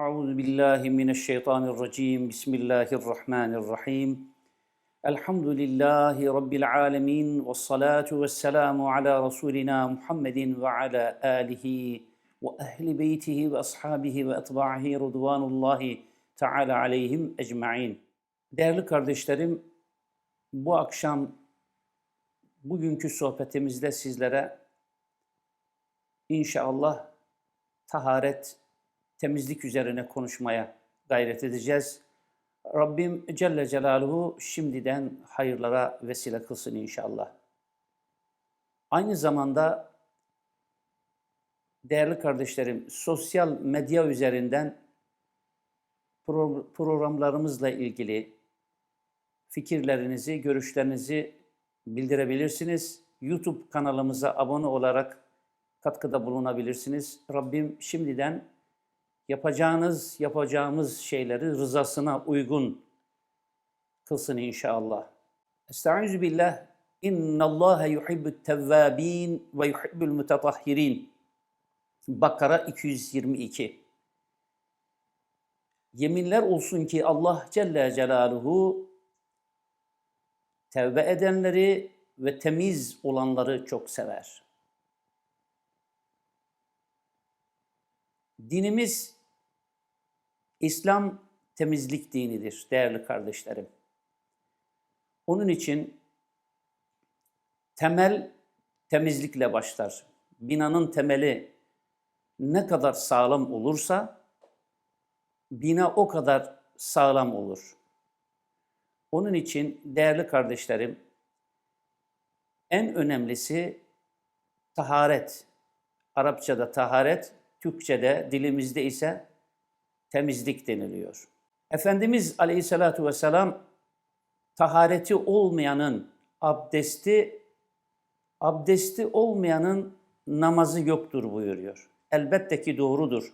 Euzu billahi mineşşeytanirracim. Bismillahirrahmanirrahim. Elhamdülillahi rabbil alamin ve salatu vesselamu ala rasulina Muhammedin ve ala alihi ve ehli beytihi ve ashabihi ve etbahi rıdvanullahi teala aleyhim ecmaîn. Değerli kardeşlerim, bu akşam bugünkü sohbetimizde sizlere inşallah taharet temizlik üzerine konuşmaya gayret edeceğiz. Rabbim Celle Celaluhu şimdiden hayırlara vesile kılsın inşallah. Aynı zamanda değerli kardeşlerim sosyal medya üzerinden pro- programlarımızla ilgili fikirlerinizi, görüşlerinizi bildirebilirsiniz. YouTube kanalımıza abone olarak katkıda bulunabilirsiniz. Rabbim şimdiden yapacağınız, yapacağımız şeyleri rızasına uygun kılsın inşallah. Estaizu billah. İnna Allah yuhibbut tevvabin ve yuhibbul mutatahhirin. Bakara 222. Yeminler olsun ki Allah Celle Celaluhu tevbe edenleri ve temiz olanları çok sever. Dinimiz İslam temizlik dinidir değerli kardeşlerim. Onun için temel temizlikle başlar. Binanın temeli ne kadar sağlam olursa bina o kadar sağlam olur. Onun için değerli kardeşlerim en önemlisi taharet. Arapçada taharet, Türkçede, dilimizde ise temizlik deniliyor. Efendimiz Aleyhisselatü Vesselam tahareti olmayanın abdesti, abdesti olmayanın namazı yoktur buyuruyor. Elbette ki doğrudur.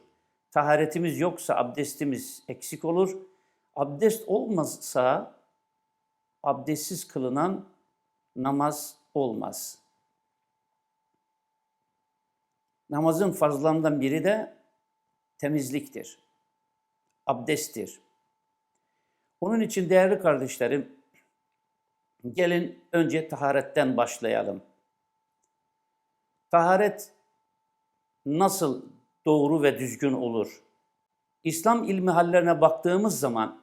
Taharetimiz yoksa abdestimiz eksik olur. Abdest olmazsa abdestsiz kılınan namaz olmaz. Namazın farzlarından biri de temizliktir. Abdesttir. Onun için değerli kardeşlerim, gelin önce taharetten başlayalım. Taharet nasıl doğru ve düzgün olur? İslam ilmi hallerine baktığımız zaman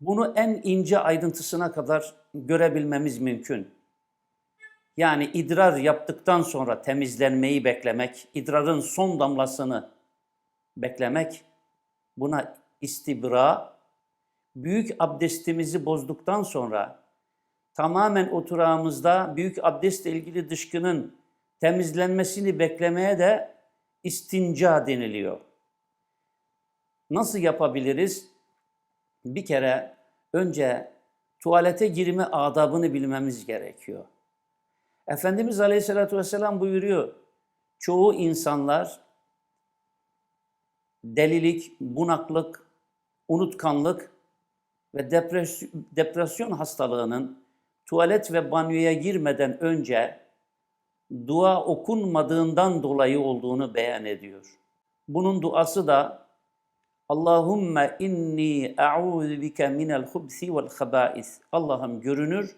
bunu en ince ayrıntısına kadar görebilmemiz mümkün. Yani idrar yaptıktan sonra temizlenmeyi beklemek, idrarın son damlasını beklemek, buna istibra, büyük abdestimizi bozduktan sonra tamamen oturağımızda büyük abdestle ilgili dışkının temizlenmesini beklemeye de istinca deniliyor. Nasıl yapabiliriz? Bir kere önce tuvalete girme adabını bilmemiz gerekiyor. Efendimiz Aleyhisselatü Vesselam buyuruyor. Çoğu insanlar delilik, bunaklık, unutkanlık ve depres- depresyon hastalığının tuvalet ve banyoya girmeden önce dua okunmadığından dolayı olduğunu beyan ediyor. Bunun duası da Allahümme inni a'udhu bike minel hubsi vel habais. Allah'ım görünür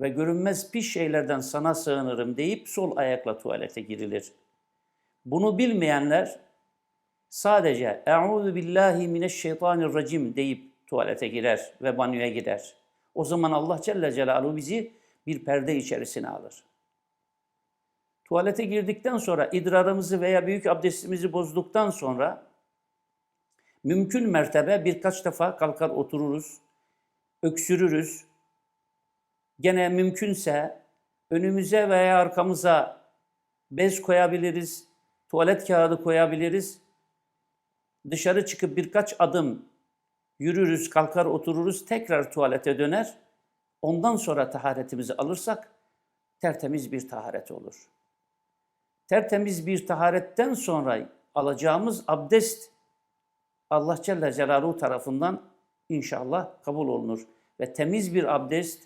ve görünmez pis şeylerden sana sığınırım deyip sol ayakla tuvalete girilir. Bunu bilmeyenler sadece "Euzu billahi mineşşeytanirracim" deyip tuvalete girer ve banyoya gider. O zaman Allah Celle Celaluhu bizi bir perde içerisine alır. Tuvalete girdikten sonra idrarımızı veya büyük abdestimizi bozduktan sonra mümkün mertebe birkaç defa kalkar otururuz, öksürürüz. Gene mümkünse önümüze veya arkamıza bez koyabiliriz, tuvalet kağıdı koyabiliriz. Dışarı çıkıp birkaç adım yürürüz, kalkar otururuz, tekrar tuvalete döner. Ondan sonra taharetimizi alırsak tertemiz bir taharet olur. Tertemiz bir taharetten sonra alacağımız abdest Allah Celle Celaluhu tarafından inşallah kabul olunur. Ve temiz bir abdest,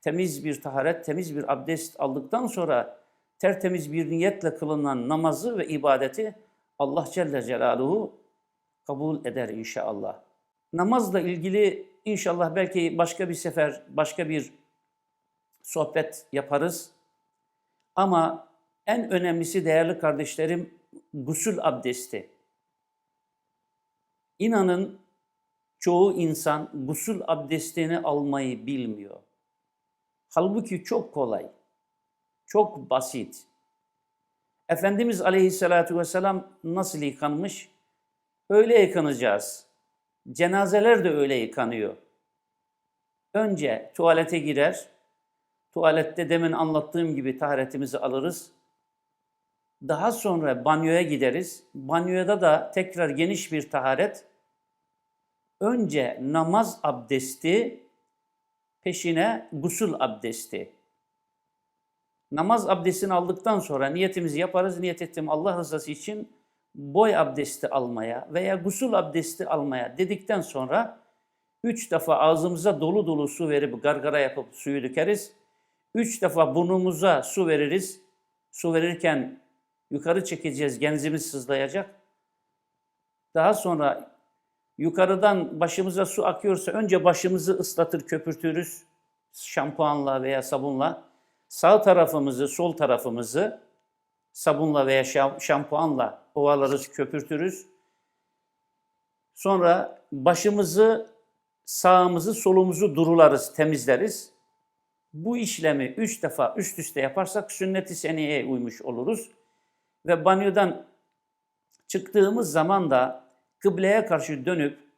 temiz bir taharet, temiz bir abdest aldıktan sonra tertemiz bir niyetle kılınan namazı ve ibadeti Allah Celle Celaluhu kabul eder inşallah. Namazla ilgili inşallah belki başka bir sefer, başka bir sohbet yaparız. Ama en önemlisi değerli kardeşlerim gusül abdesti. İnanın çoğu insan gusül abdestini almayı bilmiyor. Halbuki çok kolay, çok basit. Efendimiz Aleyhisselatü Vesselam nasıl yıkanmış? Öyle yıkanacağız. Cenazeler de öyle yıkanıyor. Önce tuvalete girer, tuvalette demin anlattığım gibi taharetimizi alırız. Daha sonra banyoya gideriz. Banyoda da tekrar geniş bir taharet. Önce namaz abdesti, peşine gusül abdesti. Namaz abdestini aldıktan sonra niyetimizi yaparız. Niyet ettim Allah rızası için boy abdesti almaya veya gusül abdesti almaya dedikten sonra üç defa ağzımıza dolu dolu su verip gargara yapıp suyu dökeriz. Üç defa burnumuza su veririz. Su verirken yukarı çekeceğiz, genzimiz sızlayacak. Daha sonra yukarıdan başımıza su akıyorsa önce başımızı ıslatır, köpürtürüz şampuanla veya sabunla. Sağ tarafımızı, sol tarafımızı sabunla veya şampuanla ovalarız, köpürtürüz. Sonra başımızı, sağımızı, solumuzu durularız, temizleriz. Bu işlemi üç defa üst üste yaparsak sünnet-i seniyeye uymuş oluruz. Ve banyodan çıktığımız zaman da kıbleye karşı dönüp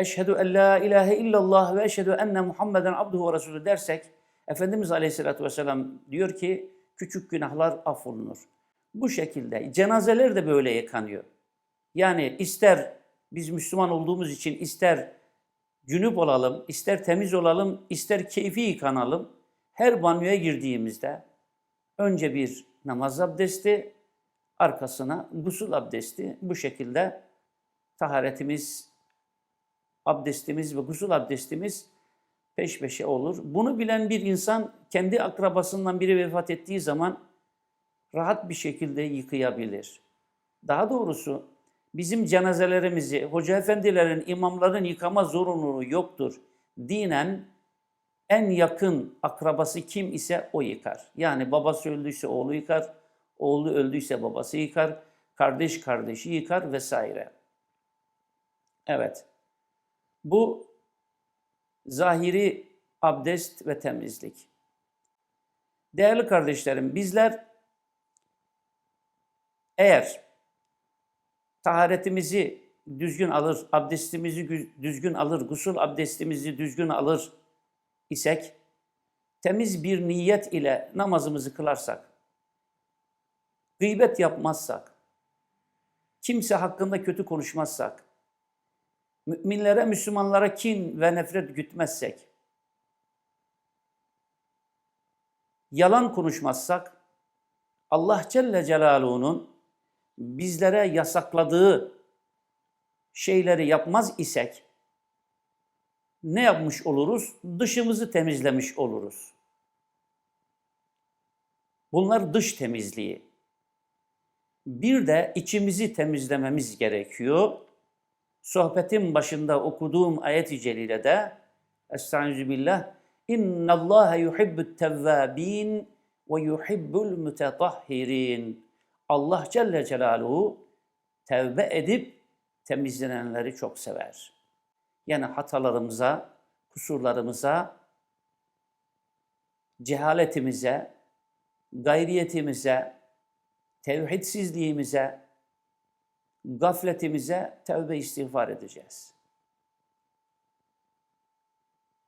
Eşhedü en la ilahe illallah ve eşhedü enne Muhammeden abduhu ve resulü dersek Efendimiz Aleyhisselatü Vesselam diyor ki küçük günahlar affolunur. Bu şekilde cenazeler de böyle yıkanıyor. Yani ister biz Müslüman olduğumuz için ister cünüp olalım, ister temiz olalım, ister keyfi yıkanalım. Her banyoya girdiğimizde önce bir namaz abdesti, arkasına gusül abdesti. Bu şekilde taharetimiz, abdestimiz ve gusül abdestimiz peş peşe olur. Bunu bilen bir insan kendi akrabasından biri vefat ettiği zaman rahat bir şekilde yıkayabilir. Daha doğrusu bizim cenazelerimizi hoca efendilerin, imamların yıkama zorunluluğu yoktur. Dinen en yakın akrabası kim ise o yıkar. Yani babası öldüyse oğlu yıkar, oğlu öldüyse babası yıkar, kardeş kardeşi yıkar vesaire. Evet. Bu zahiri abdest ve temizlik. Değerli kardeşlerim, bizler eğer taharetimizi düzgün alır, abdestimizi düzgün alır, gusül abdestimizi düzgün alır isek, temiz bir niyet ile namazımızı kılarsak, gıybet yapmazsak, kimse hakkında kötü konuşmazsak, müminlere, Müslümanlara kin ve nefret gütmezsek, yalan konuşmazsak, Allah Celle Celaluhu'nun bizlere yasakladığı şeyleri yapmaz isek, ne yapmış oluruz? Dışımızı temizlemiş oluruz. Bunlar dış temizliği. Bir de içimizi temizlememiz gerekiyor. Sohbetin başında okuduğum ayet-i celilede Estaizu billah İnna Allah yuhibbut tevvabin ve yuhibbul mutetahhirin. Allah Celle Celaluhu tevbe edip temizlenenleri çok sever. Yani hatalarımıza, kusurlarımıza, cehaletimize, gayriyetimize, tevhidsizliğimize, gafletimize tevbe istiğfar edeceğiz.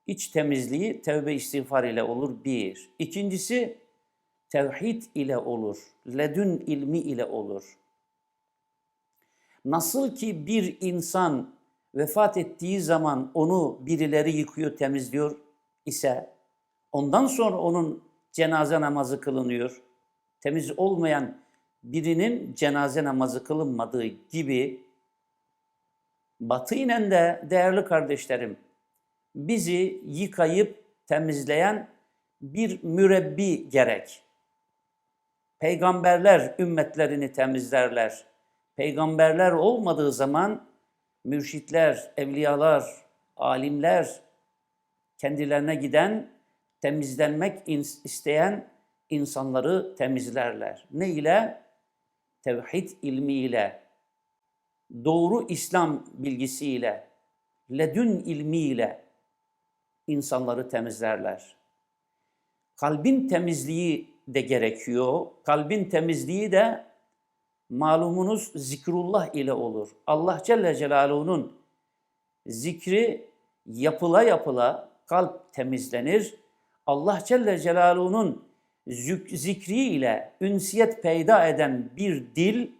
İç temizliği tevbe istiğfar ile olur bir. İkincisi tevhid ile olur. Ledün ilmi ile olur. Nasıl ki bir insan vefat ettiği zaman onu birileri yıkıyor, temizliyor ise ondan sonra onun cenaze namazı kılınıyor. Temiz olmayan birinin cenaze namazı kılınmadığı gibi batıynen de değerli kardeşlerim bizi yıkayıp temizleyen bir mürebbi gerek. Peygamberler ümmetlerini temizlerler. peygamberler olmadığı zaman mürşitler, evliyalar, alimler kendilerine giden, temizlenmek isteyen insanları temizlerler. Ne ile? Tevhid ilmiyle, doğru İslam bilgisiyle, ledün ilmiyle insanları temizlerler. Kalbin temizliği de gerekiyor. Kalbin temizliği de malumunuz zikrullah ile olur. Allah Celle Celaluhu'nun zikri yapıla yapıla kalp temizlenir. Allah Celle Celaluhu'nun zük- zikri ile ünsiyet peyda eden bir dil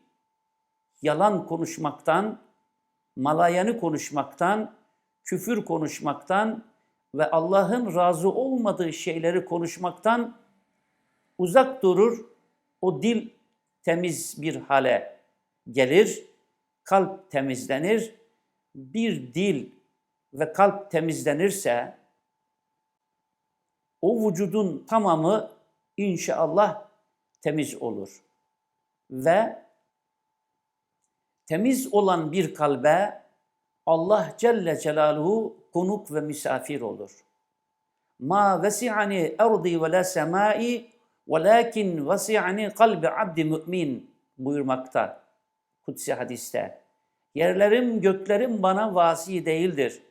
yalan konuşmaktan, malayanı konuşmaktan, küfür konuşmaktan ve Allah'ın razı olmadığı şeyleri konuşmaktan uzak durur. O dil temiz bir hale gelir, kalp temizlenir. Bir dil ve kalp temizlenirse o vücudun tamamı inşallah temiz olur. Ve temiz olan bir kalbe Allah Celle Celaluhu konuk ve misafir olur. Ma vesi'ani ardi ve la semai velakin vesi'ani kalbi abdi mümin buyurmakta kutsi hadiste. Yerlerim göklerim bana vasi değildir.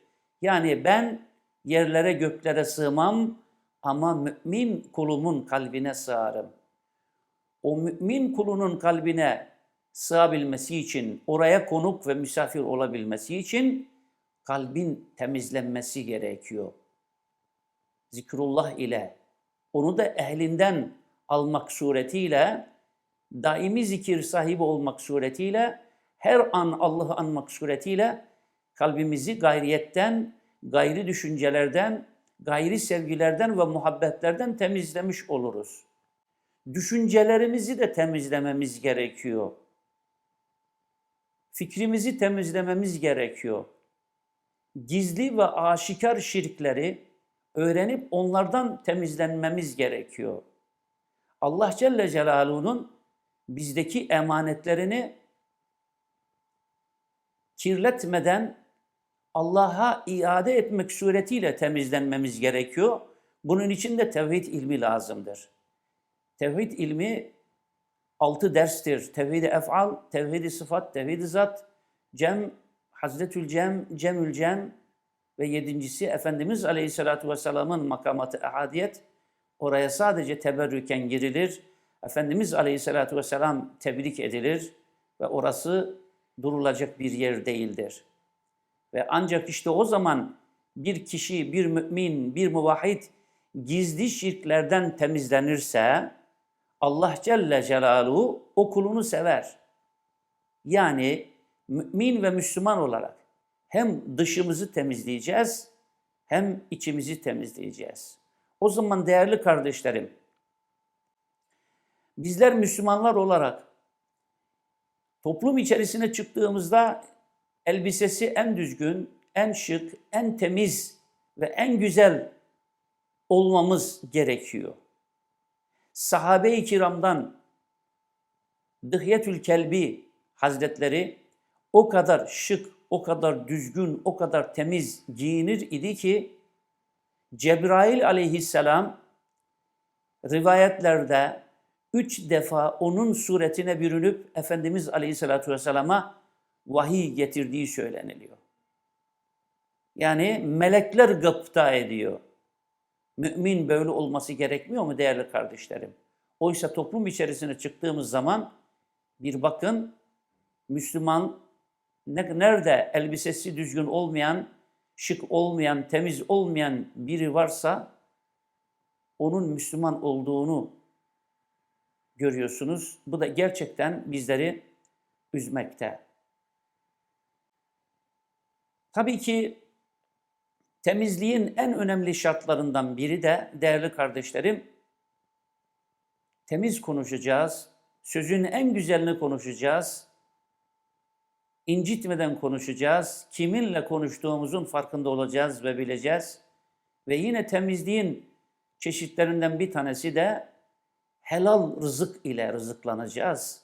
Yani ben yerlere göklere sığmam ama mümin kulumun kalbine sığarım. O mümin kulunun kalbine sığabilmesi için, oraya konuk ve misafir olabilmesi için kalbin temizlenmesi gerekiyor. Zikrullah ile, onu da ehlinden almak suretiyle, daimi zikir sahibi olmak suretiyle, her an Allah'ı anmak suretiyle kalbimizi gayriyetten, gayri düşüncelerden, gayri sevgilerden ve muhabbetlerden temizlemiş oluruz. Düşüncelerimizi de temizlememiz gerekiyor. Fikrimizi temizlememiz gerekiyor. Gizli ve aşikar şirkleri öğrenip onlardan temizlenmemiz gerekiyor. Allah Celle Celaluhu'nun bizdeki emanetlerini kirletmeden Allah'a iade etmek suretiyle temizlenmemiz gerekiyor. Bunun için de tevhid ilmi lazımdır. Tevhid ilmi altı derstir. Tevhid-i ef'al, tevhid-i sıfat, tevhid-i zat, cem, hazretül cem, cemül cem ve yedincisi Efendimiz Aleyhisselatü Vesselam'ın makamatı ehadiyet. Oraya sadece teberrüken girilir. Efendimiz Aleyhisselatü Vesselam tebrik edilir ve orası durulacak bir yer değildir. Ve ancak işte o zaman bir kişi, bir mümin, bir muvahhid gizli şirklerden temizlenirse Allah Celle Celaluhu o kulunu sever. Yani mümin ve Müslüman olarak hem dışımızı temizleyeceğiz hem içimizi temizleyeceğiz. O zaman değerli kardeşlerim, bizler Müslümanlar olarak toplum içerisine çıktığımızda elbisesi en düzgün, en şık, en temiz ve en güzel olmamız gerekiyor. Sahabe-i kiramdan Dıhyetül Kelbi Hazretleri o kadar şık, o kadar düzgün, o kadar temiz giyinir idi ki Cebrail aleyhisselam rivayetlerde üç defa onun suretine bürünüp Efendimiz aleyhissalatü vesselama vahiy getirdiği söyleniliyor. Yani melekler gıpta ediyor. Mümin böyle olması gerekmiyor mu değerli kardeşlerim? Oysa toplum içerisine çıktığımız zaman bir bakın Müslüman ne- nerede elbisesi düzgün olmayan, şık olmayan, temiz olmayan biri varsa onun Müslüman olduğunu görüyorsunuz. Bu da gerçekten bizleri üzmekte. Tabii ki temizliğin en önemli şartlarından biri de değerli kardeşlerim temiz konuşacağız. Sözün en güzelini konuşacağız. İncitmeden konuşacağız. Kiminle konuştuğumuzun farkında olacağız ve bileceğiz. Ve yine temizliğin çeşitlerinden bir tanesi de helal rızık ile rızıklanacağız.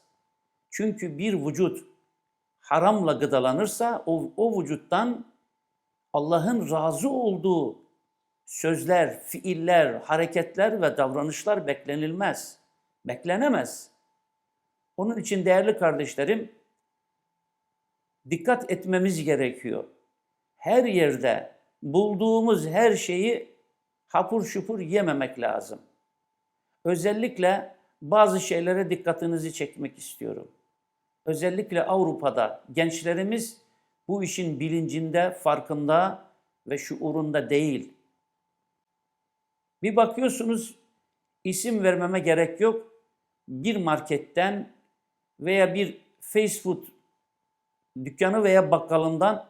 Çünkü bir vücut haramla gıdalanırsa o, o vücuttan Allah'ın razı olduğu sözler, fiiller, hareketler ve davranışlar beklenilmez. Beklenemez. Onun için değerli kardeşlerim, dikkat etmemiz gerekiyor. Her yerde bulduğumuz her şeyi hapur şupur yememek lazım. Özellikle bazı şeylere dikkatinizi çekmek istiyorum. Özellikle Avrupa'da gençlerimiz bu işin bilincinde, farkında ve şuurunda değil. Bir bakıyorsunuz isim vermeme gerek yok. Bir marketten veya bir fast food dükkanı veya bakkalından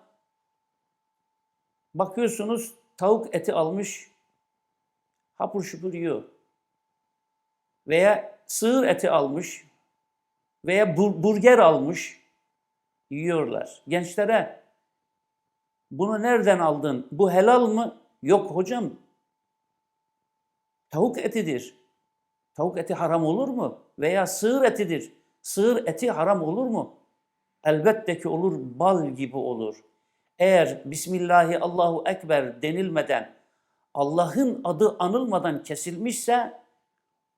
bakıyorsunuz tavuk eti almış hapur şupur yiyor. Veya sığır eti almış veya bur- burger almış yiyorlar. Gençlere bunu nereden aldın? Bu helal mı? Yok hocam. Tavuk etidir. Tavuk eti haram olur mu? Veya sığır etidir. Sığır eti haram olur mu? Elbette ki olur, bal gibi olur. Eğer Bismillahi Allahu Ekber denilmeden, Allah'ın adı anılmadan kesilmişse,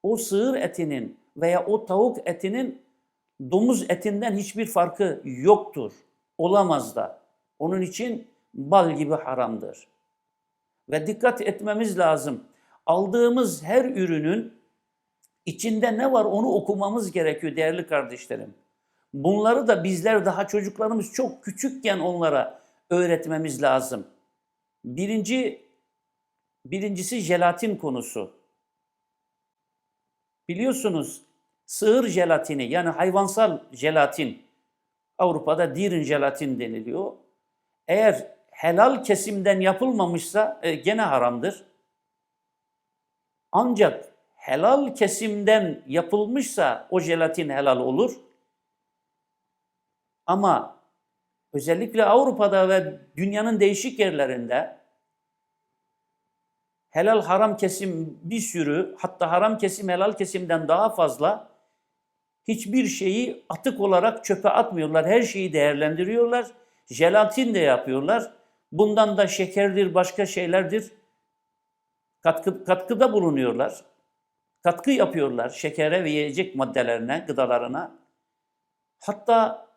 o sığır etinin veya o tavuk etinin domuz etinden hiçbir farkı yoktur. Olamaz da. Onun için bal gibi haramdır. Ve dikkat etmemiz lazım. Aldığımız her ürünün içinde ne var onu okumamız gerekiyor değerli kardeşlerim. Bunları da bizler daha çocuklarımız çok küçükken onlara öğretmemiz lazım. Birinci, birincisi jelatin konusu. Biliyorsunuz sığır jelatini yani hayvansal jelatin Avrupa'da dirin jelatin deniliyor. Eğer helal kesimden yapılmamışsa e, gene haramdır. Ancak helal kesimden yapılmışsa o jelatin helal olur. Ama özellikle Avrupa'da ve dünyanın değişik yerlerinde helal haram kesim bir sürü hatta haram kesim helal kesimden daha fazla hiçbir şeyi atık olarak çöpe atmıyorlar. Her şeyi değerlendiriyorlar. Jelatin de yapıyorlar. Bundan da şekerdir, başka şeylerdir. Katkı, katkıda bulunuyorlar. Katkı yapıyorlar şekere ve yiyecek maddelerine, gıdalarına. Hatta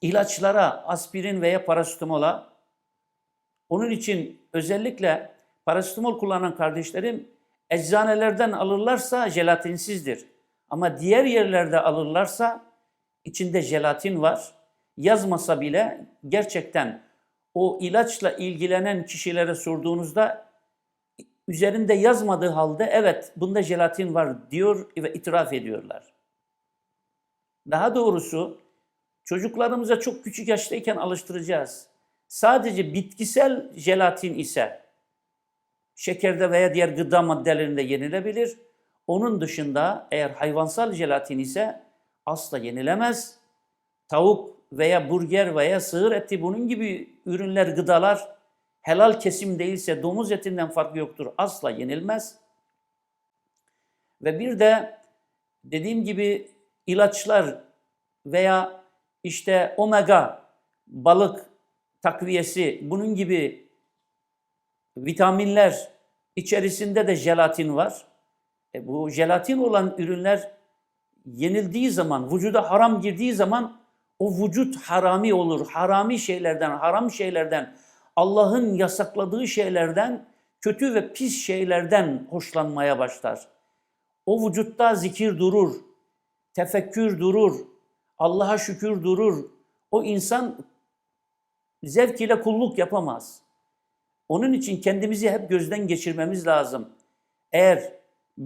ilaçlara, aspirin veya parasitamola. Onun için özellikle parasitamol kullanan kardeşlerim eczanelerden alırlarsa jelatinsizdir. Ama diğer yerlerde alırlarsa içinde jelatin var. Yazmasa bile gerçekten o ilaçla ilgilenen kişilere sorduğunuzda üzerinde yazmadığı halde evet bunda jelatin var diyor ve itiraf ediyorlar. Daha doğrusu çocuklarımıza çok küçük yaştayken alıştıracağız. Sadece bitkisel jelatin ise şekerde veya diğer gıda maddelerinde yenilebilir. Onun dışında eğer hayvansal jelatin ise asla yenilemez. Tavuk veya burger veya sığır eti bunun gibi ürünler, gıdalar helal kesim değilse domuz etinden farkı yoktur. Asla yenilmez. Ve bir de dediğim gibi ilaçlar veya işte omega balık takviyesi bunun gibi vitaminler içerisinde de jelatin var. E bu jelatin olan ürünler yenildiği zaman, vücuda haram girdiği zaman o vücut harami olur. Harami şeylerden, haram şeylerden, Allah'ın yasakladığı şeylerden, kötü ve pis şeylerden hoşlanmaya başlar. O vücutta zikir durur, tefekkür durur, Allah'a şükür durur. O insan zevk ile kulluk yapamaz. Onun için kendimizi hep gözden geçirmemiz lazım. Eğer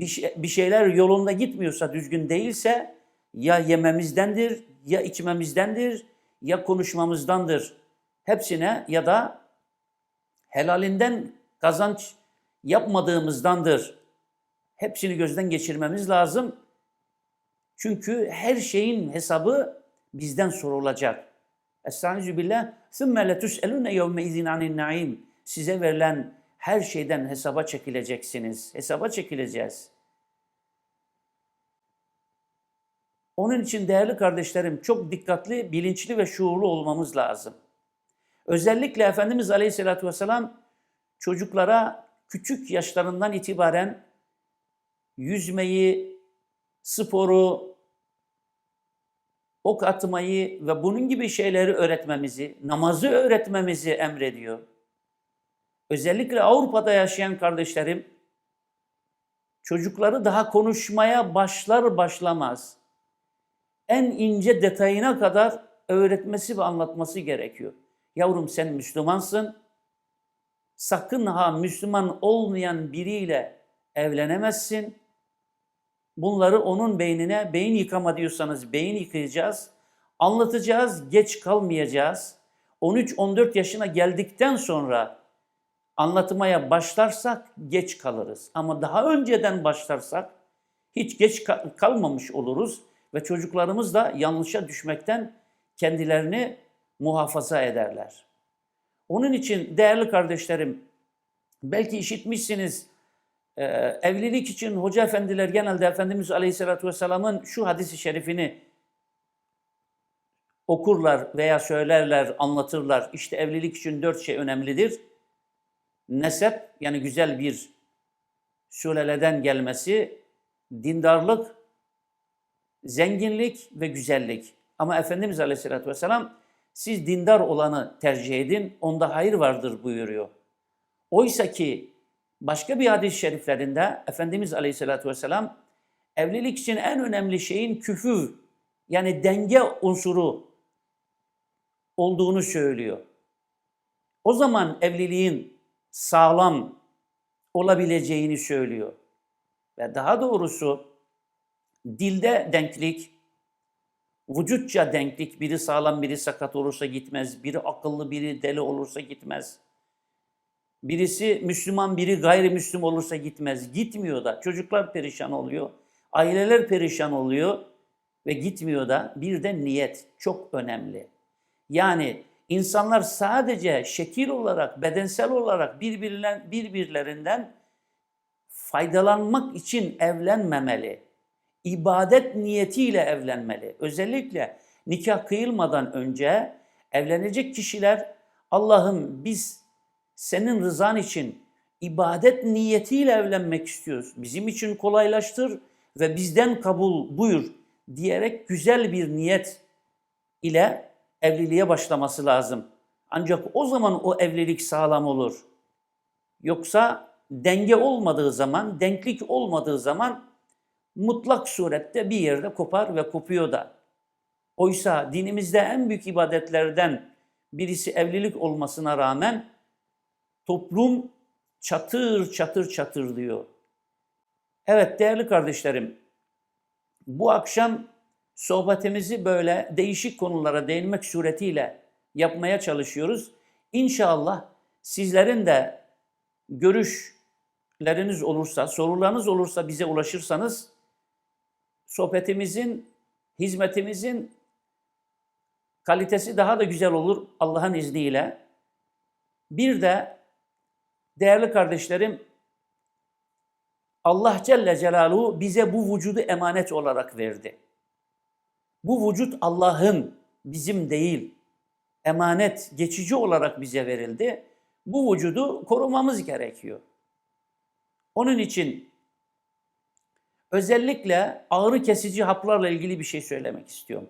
şey, bir şeyler yolunda gitmiyorsa, düzgün değilse ya yememizdendir, ya içmemizdendir, ya konuşmamızdandır. Hepsine ya da helalinden kazanç yapmadığımızdandır. Hepsini gözden geçirmemiz lazım. Çünkü her şeyin hesabı bizden sorulacak. Estaizu billah. ثُمَّ لَتُسْأَلُونَ يَوْمَ اِذٍ عَنِ النَّعِيمِ Size verilen her şeyden hesaba çekileceksiniz. Hesaba çekileceğiz. Onun için değerli kardeşlerim çok dikkatli, bilinçli ve şuurlu olmamız lazım. Özellikle Efendimiz Aleyhisselatü Vesselam çocuklara küçük yaşlarından itibaren yüzmeyi, sporu, ok atmayı ve bunun gibi şeyleri öğretmemizi, namazı öğretmemizi emrediyor. Özellikle Avrupa'da yaşayan kardeşlerim çocukları daha konuşmaya başlar başlamaz en ince detayına kadar öğretmesi ve anlatması gerekiyor. Yavrum sen Müslümansın. Sakın ha Müslüman olmayan biriyle evlenemezsin. Bunları onun beynine beyin yıkama diyorsanız beyin yıkayacağız. Anlatacağız, geç kalmayacağız. 13-14 yaşına geldikten sonra anlatmaya başlarsak geç kalırız. Ama daha önceden başlarsak hiç geç kalmamış oluruz ve çocuklarımız da yanlışa düşmekten kendilerini muhafaza ederler. Onun için değerli kardeşlerim, belki işitmişsiniz, e, evlilik için hoca efendiler genelde Efendimiz Aleyhisselatü Vesselam'ın şu hadisi şerifini okurlar veya söylerler, anlatırlar. İşte evlilik için dört şey önemlidir. Nesep, yani güzel bir sülaleden gelmesi, dindarlık, zenginlik ve güzellik. Ama Efendimiz Aleyhisselatü Vesselam siz dindar olanı tercih edin, onda hayır vardır buyuruyor. Oysa ki başka bir hadis-i şeriflerinde Efendimiz Aleyhisselatü Vesselam evlilik için en önemli şeyin küfü yani denge unsuru olduğunu söylüyor. O zaman evliliğin sağlam olabileceğini söylüyor. Ve daha doğrusu dilde denklik, vücutça denklik, biri sağlam biri sakat olursa gitmez, biri akıllı biri deli olursa gitmez. Birisi Müslüman biri gayrimüslim olursa gitmez. Gitmiyor da çocuklar perişan oluyor, aileler perişan oluyor ve gitmiyor da bir de niyet çok önemli. Yani insanlar sadece şekil olarak, bedensel olarak birbirlerinden, birbirlerinden faydalanmak için evlenmemeli ibadet niyetiyle evlenmeli. Özellikle nikah kıyılmadan önce evlenecek kişiler Allah'ım biz senin rızan için ibadet niyetiyle evlenmek istiyoruz. Bizim için kolaylaştır ve bizden kabul buyur diyerek güzel bir niyet ile evliliğe başlaması lazım. Ancak o zaman o evlilik sağlam olur. Yoksa denge olmadığı zaman, denklik olmadığı zaman mutlak surette bir yerde kopar ve kopuyor da. Oysa dinimizde en büyük ibadetlerden birisi evlilik olmasına rağmen toplum çatır çatır çatır diyor. Evet değerli kardeşlerim, bu akşam sohbetimizi böyle değişik konulara değinmek suretiyle yapmaya çalışıyoruz. İnşallah sizlerin de görüşleriniz olursa, sorularınız olursa bize ulaşırsanız sohbetimizin, hizmetimizin kalitesi daha da güzel olur Allah'ın izniyle. Bir de değerli kardeşlerim Allah Celle Celaluhu bize bu vücudu emanet olarak verdi. Bu vücut Allah'ın, bizim değil. Emanet, geçici olarak bize verildi. Bu vücudu korumamız gerekiyor. Onun için Özellikle ağrı kesici haplarla ilgili bir şey söylemek istiyorum.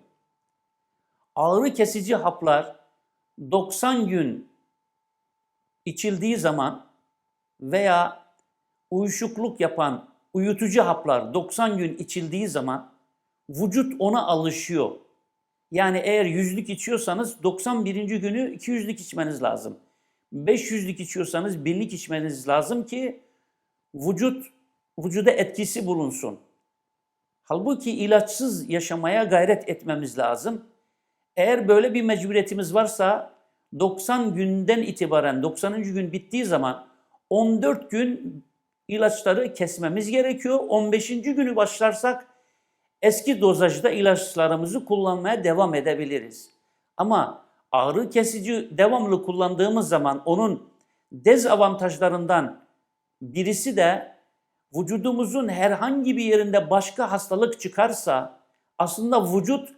Ağrı kesici haplar 90 gün içildiği zaman veya uyuşukluk yapan uyutucu haplar 90 gün içildiği zaman vücut ona alışıyor. Yani eğer yüzlük içiyorsanız 91. günü 200'lük içmeniz lazım. 500'lük içiyorsanız binlik içmeniz lazım ki vücut vücuda etkisi bulunsun. Halbuki ilaçsız yaşamaya gayret etmemiz lazım. Eğer böyle bir mecburiyetimiz varsa 90 günden itibaren 90. gün bittiği zaman 14 gün ilaçları kesmemiz gerekiyor. 15. günü başlarsak eski dozajda ilaçlarımızı kullanmaya devam edebiliriz. Ama ağrı kesici devamlı kullandığımız zaman onun dezavantajlarından birisi de vücudumuzun herhangi bir yerinde başka hastalık çıkarsa aslında vücut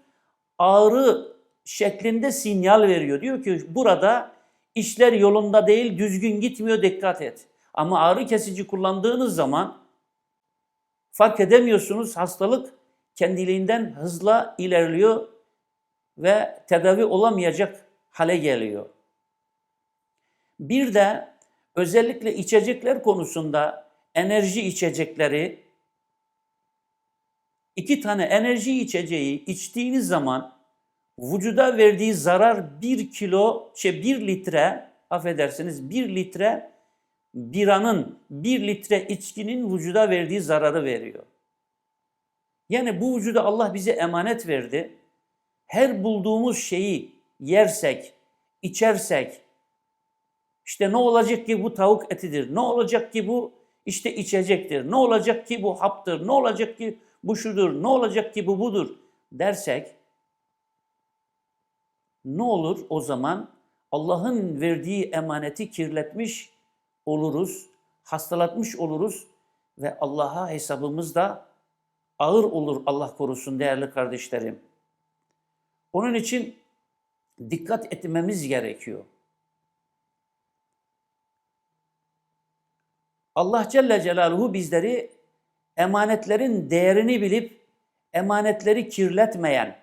ağrı şeklinde sinyal veriyor. Diyor ki burada işler yolunda değil, düzgün gitmiyor, dikkat et. Ama ağrı kesici kullandığınız zaman fark edemiyorsunuz hastalık kendiliğinden hızla ilerliyor ve tedavi olamayacak hale geliyor. Bir de özellikle içecekler konusunda enerji içecekleri iki tane enerji içeceği içtiğiniz zaman vücuda verdiği zarar bir kilo, şey bir litre, affedersiniz bir litre biranın, bir litre içkinin vücuda verdiği zararı veriyor. Yani bu vücuda Allah bize emanet verdi. Her bulduğumuz şeyi yersek, içersek, işte ne olacak ki bu tavuk etidir, ne olacak ki bu işte içecektir, ne olacak ki bu haptır, ne olacak ki bu şudur, ne olacak ki bu budur dersek, ne olur o zaman? Allah'ın verdiği emaneti kirletmiş oluruz, hastalatmış oluruz ve Allah'a hesabımız da ağır olur Allah korusun değerli kardeşlerim. Onun için dikkat etmemiz gerekiyor. Allah Celle Celaluhu bizleri emanetlerin değerini bilip emanetleri kirletmeyen,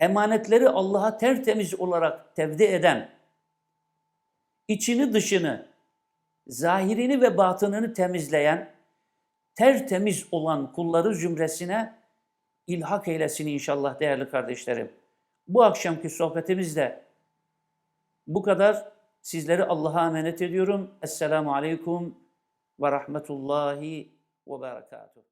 emanetleri Allah'a tertemiz olarak tevdi eden, içini dışını, zahirini ve batınını temizleyen, tertemiz olan kulları zümresine ilhak eylesin inşallah değerli kardeşlerim. Bu akşamki sohbetimizde bu kadar. Sizleri Allah'a emanet ediyorum. Esselamu Aleyküm ve Rahmetullahi ve Berekatuhu.